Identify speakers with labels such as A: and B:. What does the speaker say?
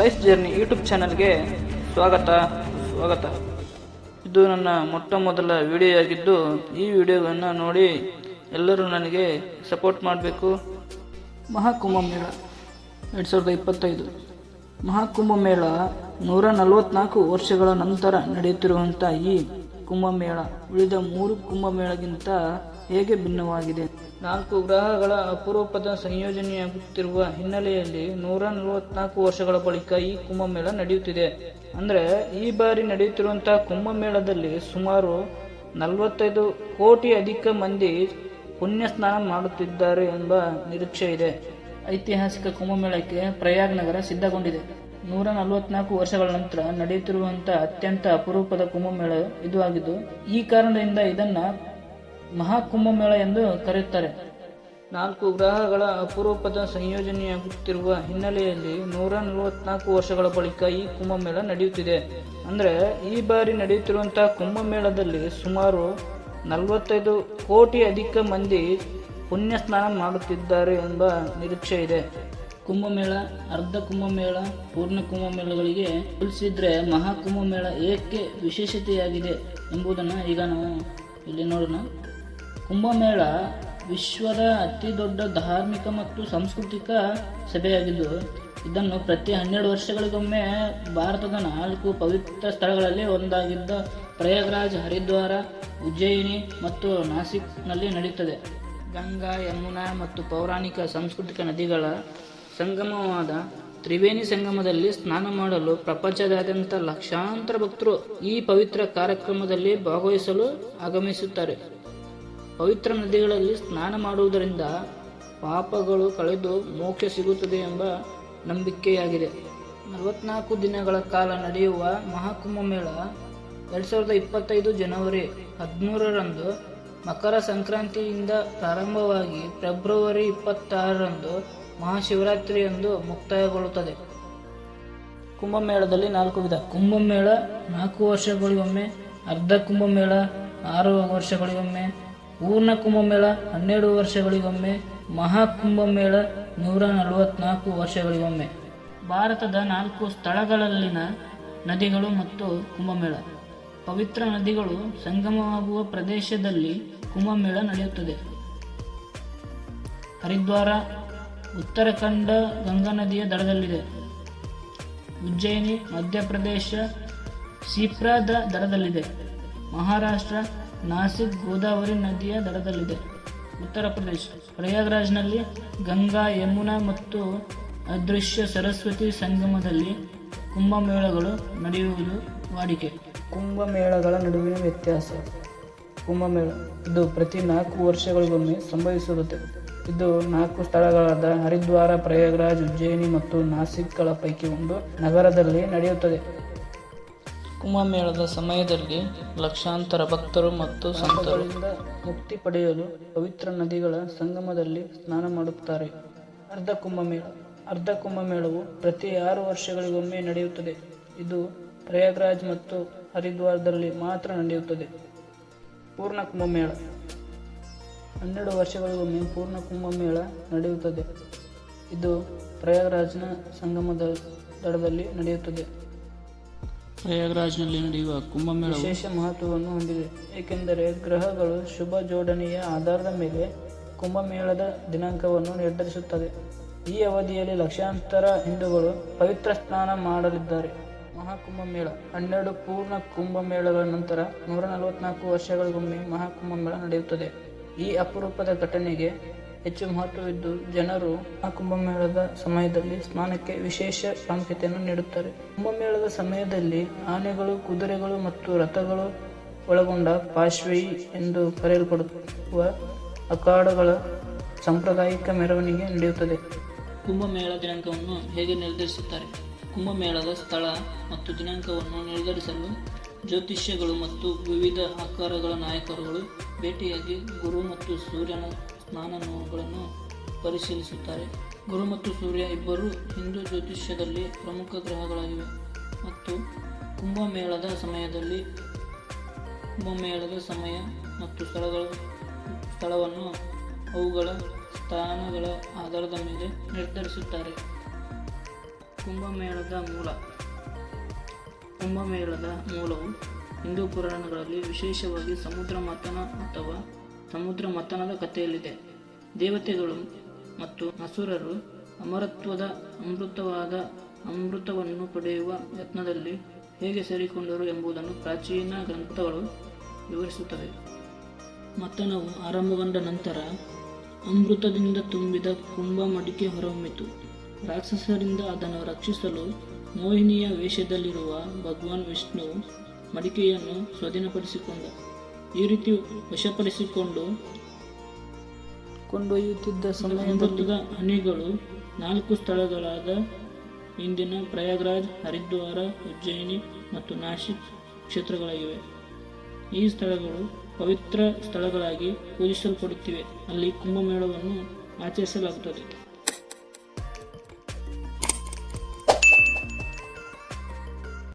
A: Life journey YouTube ಚಾನಲ್ಗೆ ಸ್ವಾಗತ ಸ್ವಾಗತ. ಇದು ನನ್ನ ಮೊಟ್ಟ ಮೊದಲ ವಿಡಿಯೋ ಆಗಿದ್ದು ಈ ವಿಡಿಯೋವನ್ನು ನೋಡಿ ಎಲ್ಲರೂ ನನಗೆ ಸಪೋರ್ಟ್ ಮಾಡಬೇಕು. ಮಹಾಕುಂಭಮೇಳ ಎರಡು ಸಾವಿರದ ಇಪ್ಪತ್ತೈದು. ಮಹಾಕುಂಭಮೇಳ ನೂರ ನಲವತ್ನಾಲ್ಕು ವರ್ಷಗಳ ನಂತರ ನಡೆಯುತ್ತಿರುವಂಥ ಈ ಕುಂಭಮೇಳ. ಉಳಿದ ಮೂರು ಕುಂಭಮೇಳಗಿಂತ ಹೇಗೆ ಭಿನ್ನವಾಗಿದೆ? ನಾಲ್ಕು ಗ್ರಹಗಳ ಅಪರೂಪದ ಸಂಯೋಜನೆಯಾಗುತ್ತಿರುವ ಹಿನ್ನೆಲೆಯಲ್ಲಿ ನೂರ ನಲವತ್ನಾಲ್ಕು ವರ್ಷಗಳ ಬಳಿಕ ಈ ಕುಂಭಮೇಳ ನಡೆಯುತ್ತಿದೆ. ಅಂದರೆ, ಈ ಬಾರಿ ನಡೆಯುತ್ತಿರುವಂತಹ ಕುಂಭಮೇಳದಲ್ಲಿ ಸುಮಾರು ನಲವತ್ತೈದು ಕೋಟಿ ಅಧಿಕ ಮಂದಿ ಪುಣ್ಯ ಸ್ನಾನ ಮಾಡುತ್ತಿದ್ದಾರೆ ಎಂಬ ನಿರೀಕ್ಷೆ ಇದೆ. ಐತಿಹಾಸಿಕ ಕುಂಭಮೇಳಕ್ಕೆ ಪ್ರಯಾಗ್ ನಗರ ಸಿದ್ಧಗೊಂಡಿದೆ. ನೂರ ನಲವತ್ನಾಲ್ಕು ವರ್ಷಗಳ ನಂತರ ನಡೆಯುತ್ತಿರುವಂತಹ ಅತ್ಯಂತ ಅಪರೂಪದ ಕುಂಭಮೇಳ ಇದು ಆಗಿದ್ದು, ಈ ಕಾರಣದಿಂದ ಇದನ್ನ ಮಹಾಕುಂಭಮೇಳ ಎಂದು ಕರೆಯುತ್ತಾರೆ. ನಾಲ್ಕು ಗ್ರಹಗಳ ಅಪರೂಪದ ಸಂಯೋಜನೆಯಾಗುತ್ತಿರುವ ಹಿನ್ನೆಲೆಯಲ್ಲಿ ನೂರ ನಲವತ್ನಾಲ್ಕು ವರ್ಷಗಳ ಬಳಿಕ ಈ ಕುಂಭಮೇಳ ನಡೆಯುತ್ತಿದೆ. ಅಂದರೆ, ಈ ಬಾರಿ ನಡೆಯುತ್ತಿರುವಂತಹ ಕುಂಭಮೇಳದಲ್ಲಿ ಸುಮಾರು ನಲವತ್ತೈದು ಕೋಟಿ ಅಧಿಕ ಮಂದಿ ಪುಣ್ಯ ಸ್ನಾನ ಮಾಡುತ್ತಿದ್ದಾರೆ ಎಂಬ ನಿರೀಕ್ಷೆ ಇದೆ. ಕುಂಭಮೇಳ, ಅರ್ಧ ಕುಂಭಮೇಳ, ಪೂರ್ಣ ಕುಂಭಮೇಳಗಳಿಗೆ ಹೋಲಿಸಿದ್ರೆ ಮಹಾಕುಂಭಮೇಳ ಏಕೆ ವಿಶೇಷತೆಯಾಗಿದೆ ಎಂಬುದನ್ನು ಈಗ ನಾವು ಇಲ್ಲಿ ನೋಡೋಣ. ಕುಂಭಮೇಳ ವಿಶ್ವದ ಅತಿ ದೊಡ್ಡ ಧಾರ್ಮಿಕ ಮತ್ತು ಸಾಂಸ್ಕೃತಿಕ ಸಭೆಯಾಗಿದ್ದು, ಇದನ್ನು ಪ್ರತಿ ಹನ್ನೆರಡು ವರ್ಷಗಳಿಗೊಮ್ಮೆ ಭಾರತದ ನಾಲ್ಕು ಪವಿತ್ರ ಸ್ಥಳಗಳಲ್ಲಿ ಒಂದಾಗಿದ್ದ ಪ್ರಯಾಗ್ರಾಜ್, ಹರಿದ್ವಾರ, ಉಜ್ಜಯಿನಿ ಮತ್ತು ನಾಸಿಕ್ನಲ್ಲಿ ನಡೆಯುತ್ತದೆ ಗಂಗಾ, ಯಮುನಾ ಮತ್ತು ಪೌರಾಣಿಕ ಸಾಂಸ್ಕೃತಿಕ ನದಿಗಳ ಸಂಗಮವಾದ ತ್ರಿವೇಣಿ ಸಂಗಮದಲ್ಲಿ ಸ್ನಾನ ಮಾಡಲು ಪ್ರಪಂಚದಾದ್ಯಂತ ಲಕ್ಷಾಂತರ ಭಕ್ತರು ಈ ಪವಿತ್ರ ಕಾರ್ಯಕ್ರಮದಲ್ಲಿ ಭಾಗವಹಿಸಲು ಆಗಮಿಸುತ್ತಾರೆ. ಪವಿತ್ರ ನದಿಗಳಲ್ಲಿ ಸ್ನಾನ ಮಾಡುವುದರಿಂದ ಪಾಪಗಳು ಕಳೆದು ಮೋಕ್ಷ ಸಿಗುತ್ತದೆ ಎಂಬ ನಂಬಿಕೆಯಾಗಿದೆ. ನಲವತ್ನಾಲ್ಕು ದಿನಗಳ ಕಾಲ ನಡೆಯುವ ಮಹಾಕುಂಭಮೇಳ ಎರಡು ಸಾವಿರದ ಇಪ್ಪತ್ತೈದು ಜನವರಿ ಹದಿಮೂರರಂದು ಮಕರ ಸಂಕ್ರಾಂತಿಯಿಂದ ಪ್ರಾರಂಭವಾಗಿ ಫೆಬ್ರವರಿ ಇಪ್ಪತ್ತಾರರಂದು ಮಹಾಶಿವರಾತ್ರಿಯಂದು ಮುಕ್ತಾಯಗೊಳ್ಳುತ್ತದೆ. ಕುಂಭಮೇಳದಲ್ಲಿ ನಾಲ್ಕು ವಿಧ. ಕುಂಭಮೇಳ ನಾಲ್ಕು ವರ್ಷಗಳಿಗೊಮ್ಮೆ, ಅರ್ಧ ಕುಂಭಮೇಳ ಆರು ವರ್ಷಗಳಿಗೊಮ್ಮೆ, ಪೂರ್ಣ ಕುಂಭಮೇಳ ಹನ್ನೆರಡು ವರ್ಷಗಳಿಗೊಮ್ಮೆ, ಮಹಾಕುಂಭಮೇಳ ನೂರ ನಲವತ್ನಾಲ್ಕು ವರ್ಷಗಳಿಗೊಮ್ಮೆ. ಭಾರತದ ನಾಲ್ಕು ಸ್ಥಳಗಳಲ್ಲಿನ ನದಿಗಳು ಮತ್ತು ಕುಂಭಮೇಳ. ಪವಿತ್ರ ನದಿಗಳು ಸಂಗಮವಾಗುವ ಪ್ರದೇಶದಲ್ಲಿ ಕುಂಭಮೇಳ ನಡೆಯುತ್ತದೆ. ಹರಿದ್ವಾರ ಉತ್ತರಾಖಂಡ ಗಂಗಾ ನದಿಯ ದಡದಲ್ಲಿದೆ. ಉಜ್ಜಯಿನಿ, ಮಧ್ಯಪ್ರದೇಶ ಸಿಪ್ರಾದ ದಡದಲ್ಲಿದೆ. ಮಹಾರಾಷ್ಟ್ರ, ನಾಸಿಕ್, ಗೋದಾವರಿ ನದಿಯ ದಡದಲ್ಲಿದೆ. ಉತ್ತರ ಪ್ರದೇಶ, ಪ್ರಯಾಗ್ರಾಜ್ನಲ್ಲಿ ಗಂಗಾ, ಯಮುನಾ ಮತ್ತು ಅದೃಶ್ಯ ಸರಸ್ವತಿ ಸಂಗಮದಲ್ಲಿ ಕುಂಭಮೇಳಗಳು ನಡೆಯುವುದು ವಾಡಿಕೆ. ಕುಂಭಮೇಳಗಳ ನಡುವಿನ ವ್ಯತ್ಯಾಸ. ಕುಂಭಮೇಳ, ಇದು ಪ್ರತಿ ನಾಲ್ಕು ವರ್ಷಗಳಿಗೊಮ್ಮೆ ಸಂಭವಿಸುತ್ತದೆ. ಇದು ನಾಲ್ಕು ಸ್ಥಳಗಳಾದ ಹರಿದ್ವಾರ, ಪ್ರಯಾಗ್ರಾಜ್, ಉಜ್ಜಯಿನಿ ಮತ್ತು ನಾಸಿಕ್ಗಳ ಪೈಕಿ ಒಂದು ನಗರದಲ್ಲಿ ನಡೆಯುತ್ತದೆ. ಕುಂಭಮೇಳದ ಸಮಯದಲ್ಲಿ ಲಕ್ಷಾಂತರ ಭಕ್ತರು ಮತ್ತು ಸಂತರು ಮುಕ್ತಿ ಪಡೆಯಲು ಪವಿತ್ರ ನದಿಗಳ ಸಂಗಮದಲ್ಲಿ ಸ್ನಾನ ಮಾಡುತ್ತಾರೆ. ಅರ್ಧ ಕುಂಭಮೇಳ, ಅರ್ಧ ಕುಂಭಮೇಳವು ಪ್ರತಿ ಆರು ವರ್ಷಗಳಿಗೊಮ್ಮೆ ನಡೆಯುತ್ತದೆ. ಇದು ಪ್ರಯಾಗ್ರಾಜ್ ಮತ್ತು ಹರಿದ್ವಾರದಲ್ಲಿ ಮಾತ್ರ ನಡೆಯುತ್ತದೆ. ಪೂರ್ಣ ಕುಂಭಮೇಳ. ಹನ್ನೆರಡು ವರ್ಷಗಳಿಗೊಮ್ಮೆ ಪೂರ್ಣ ಕುಂಭಮೇಳ ನಡೆಯುತ್ತದೆ. ಇದು ಪ್ರಯಾಗರಾಜ್ನ ಸಂಗಮದ ದಡದಲ್ಲಿ ನಡೆಯುತ್ತದೆ. ಪ್ರಯಾಗರಾಜ್ನಲ್ಲಿ ನಡೆಯುವ ಕುಂಭಮೇಳ ವಿಶೇಷ ಮಹತ್ವವನ್ನು ಹೊಂದಿದೆ. ಏಕೆಂದರೆ ಗ್ರಹಗಳು ಶುಭ ಜೋಡಣೆಯ ಆಧಾರದ ಮೇಲೆ ಕುಂಭಮೇಳದ ದಿನಾಂಕವನ್ನು ನಿರ್ಧರಿಸುತ್ತದೆ. ಈ ಅವಧಿಯಲ್ಲಿ ಲಕ್ಷಾಂತರ ಹಿಂದೂಗಳು ಪವಿತ್ರ ಸ್ನಾನ ಮಾಡಲಿದ್ದಾರೆ. ಮಹಾಕುಂಭಮೇಳ ಹನ್ನೆರಡು ಪೂರ್ಣ ಕುಂಭಮೇಳಗಳ ನಂತರ ನೂರ ನಲವತ್ನಾಲ್ಕು ವರ್ಷಗಳಿಗೊಮ್ಮೆ ಮಹಾಕುಂಭಮೇಳ ನಡೆಯುತ್ತದೆ. ಈ ಅಪರೂಪದ ಘಟನೆಗೆ ಹೆಚ್ಚು ಮಹತ್ವವಿದ್ದು ಜನರು ಆ ಕುಂಭಮೇಳದ ಸಮಯದಲ್ಲಿ ಸ್ನಾನಕ್ಕೆ ವಿಶೇಷ ಪ್ರಾಮುಖ್ಯತೆಯನ್ನು ನೀಡುತ್ತಾರೆ. ಕುಂಭಮೇಳದ ಸಮಯದಲ್ಲಿ ಆನೆಗಳು, ಕುದುರೆಗಳು ಮತ್ತು ರಥಗಳು ಒಳಗೊಂಡ ಪಾಶ್ವಯಿ ಎಂದು ಕರೆಯಲ್ಪಡುವ ಅಖಾಡಗಳ ಸಾಂಪ್ರದಾಯಿಕ ಮೆರವಣಿಗೆ ನಡೆಯುತ್ತದೆ. ಕುಂಭಮೇಳ ದಿನಾಂಕವನ್ನು ಹೇಗೆ ನಿರ್ಧರಿಸುತ್ತಾರೆ? ಕುಂಭಮೇಳದ ಸ್ಥಳ ಮತ್ತು ದಿನಾಂಕವನ್ನು ನಿರ್ಧರಿಸಲು ಜ್ಯೋತಿಷ್ಯಗಳು ಮತ್ತು ವಿವಿಧ ಆಕಾರಗಳ ನಾಯಕರುಗಳು ಭೇಟಿಯಾಗಿ ಗುರು ಮತ್ತು ಸೂರ್ಯನ ಸ್ನಾನಗಳನ್ನು ಪರಿಶೀಲಿಸುತ್ತಾರೆ. ಗುರು ಮತ್ತು ಸೂರ್ಯ ಇಬ್ಬರು ಹಿಂದೂ ಜ್ಯೋತಿಷ್ಯದಲ್ಲಿ ಪ್ರಮುಖ ಗ್ರಹಗಳಾಗಿವೆ ಮತ್ತು ಕುಂಭಮೇಳದ ಸಮಯದಲ್ಲಿ ಕುಂಭಮೇಳದ ಸಮಯ ಮತ್ತು ಸ್ಥಳಗಳ ಸ್ಥಳವನ್ನು ಅವುಗಳ ಸ್ಥಾನಗಳ ಆಧಾರದ ಮೇಲೆ ನಿರ್ಧರಿಸುತ್ತಾರೆ. ಕುಂಭಮೇಳದ ಮೂಲ ಕುಂಭಮೇಳದ ಮೂಲವು ಹಿಂದೂ ಪುರಾಣಗಳಲ್ಲಿ ವಿಶೇಷವಾಗಿ ಸಮುದ್ರ ಮಥನ ಅಥವಾ ಸಮುದ್ರ ಮಥನದ ಕಥೆಯಲ್ಲಿದೆ. ದೇವತೆಗಳು ಮತ್ತು ಅಸುರರು ಅಮರತ್ವದ ಅಮೃತವಾದ ಅಮೃತವನ್ನು ಪಡೆಯುವ ಯತ್ನದಲ್ಲಿ ಹೇಗೆ ಸೇರಿಕೊಂಡರು ಎಂಬುದನ್ನು ಪ್ರಾಚೀನ ಗ್ರಂಥಗಳು ವಿವರಿಸುತ್ತವೆ. ಮಥನವು ಆರಂಭಗೊಂಡ ನಂತರ ಅಮೃತದಿಂದ ತುಂಬಿದ ಕುಂಭ ಮಡಿಕೆ ಹೊರಹೊಮ್ಮಿತು. ರಾಕ್ಷಸರಿಂದ ಅದನ್ನು ರಕ್ಷಿಸಲು ಮೋಹಿನಿಯ ವೇಷದಲ್ಲಿರುವ ಭಗವಾನ್ ವಿಷ್ಣು ಮಡಿಕೆಯನ್ನು ಸ್ವಾಧೀನಪಡಿಸಿಕೊಂಡ. ಈ ರೀತಿ ವಶಪಡಿಸಿಕೊಂಡು ಕೊಂಡೊಯ್ಯುತ್ತಿದ್ದ ಸಮಯದಲ್ಲಿ ಹನಿಗಳು ನಾಲ್ಕು ಸ್ಥಳಗಳಾದ ಇಂದಿನ ಪ್ರಯಾಗ್ರಾಜ್ ಹರಿದ್ವಾರ ಉಜ್ಜಯಿನಿ ಮತ್ತು ನಾಶಿಕ್ ಕ್ಷೇತ್ರಗಳಾಗಿವೆ. ಈ ಸ್ಥಳಗಳು ಪವಿತ್ರ ಸ್ಥಳಗಳಾಗಿ ಪೂಜಿಸಲ್ಪಡುತ್ತಿವೆ. ಅಲ್ಲಿ ಕುಂಭಮೇಳವನ್ನು ಆಚರಿಸಲಾಗುತ್ತದೆ.